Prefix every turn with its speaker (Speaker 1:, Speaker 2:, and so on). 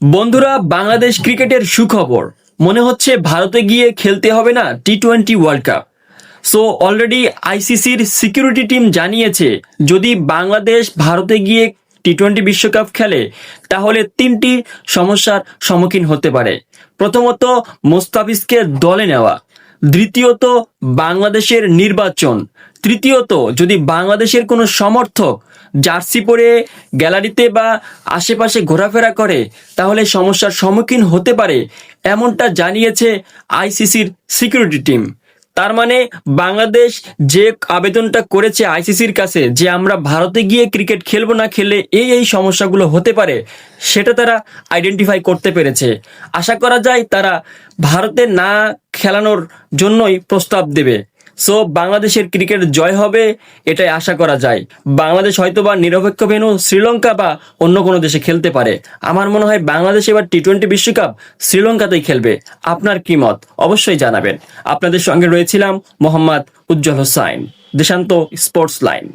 Speaker 1: বন্ধুরা, বাংলাদেশ ক্রিকেটের সুখবর। মনে হচ্ছে ভারতে গিয়ে খেলতে হবে না T twenty world cup so already আইসিসির সিকিউরিটি টিম জানিয়েছে, যদি বাংলাদেশ ভারতে গিয়ে টি টোয়েন্টি বিশ্বকাপ খেলে, তাহলে তিনটি সমস্যার সম্মুখীন হতে পারে। প্রথমত, মোস্তাফিজকে দলে নেওয়া। দ্বিতীয়ত, বাংলাদেশের নির্বাচন। তৃতীয়ত, যদি বাংলাদেশের কোনো সমর্থক জার্সি পরে গ্যালারিতে বা আশেপাশে ঘোরাফেরা করে, তাহলে সমস্যার সম্মুখীন হতে পারে, এমনটা জানিয়েছে আইসিসির সিকিউরিটি টিম। তার মানে বাংলাদেশ যে আবেদনটা করেছে আইসিসির কাছে যে আমরা ভারতে গিয়ে ক্রিকেট খেলব না খেলে এই এই সমস্যাগুলো হতে পারে, সেটা তারা আইডেন্টিফাই করতে পেরেছে। আশা করা যায় তারা ভারতে না খেলানোর জন্যই প্রস্তাব দেবে। সো বাংলাদেশের ক্রিকেট জয় হবে, এটাই আশা করা যায়। বাংলাদেশ হয়তো বা নিরপেক্ষ ভেনু শ্রীলঙ্কা বা অন্য কোনো দেশে খেলতে পারে। আমার মনে হয় বাংলাদেশ এবার টি টোয়েন্টি বিশ্বকাপ শ্রীলঙ্কাতেই খেলবে। আপনার কি মত? অবশ্যই জানাবেন। আপনাদের সঙ্গে রয়েছিলাম মোহাম্মদ উজ্জ্বল হোসাইন দেশান্ত স্পোর্টস লাইন।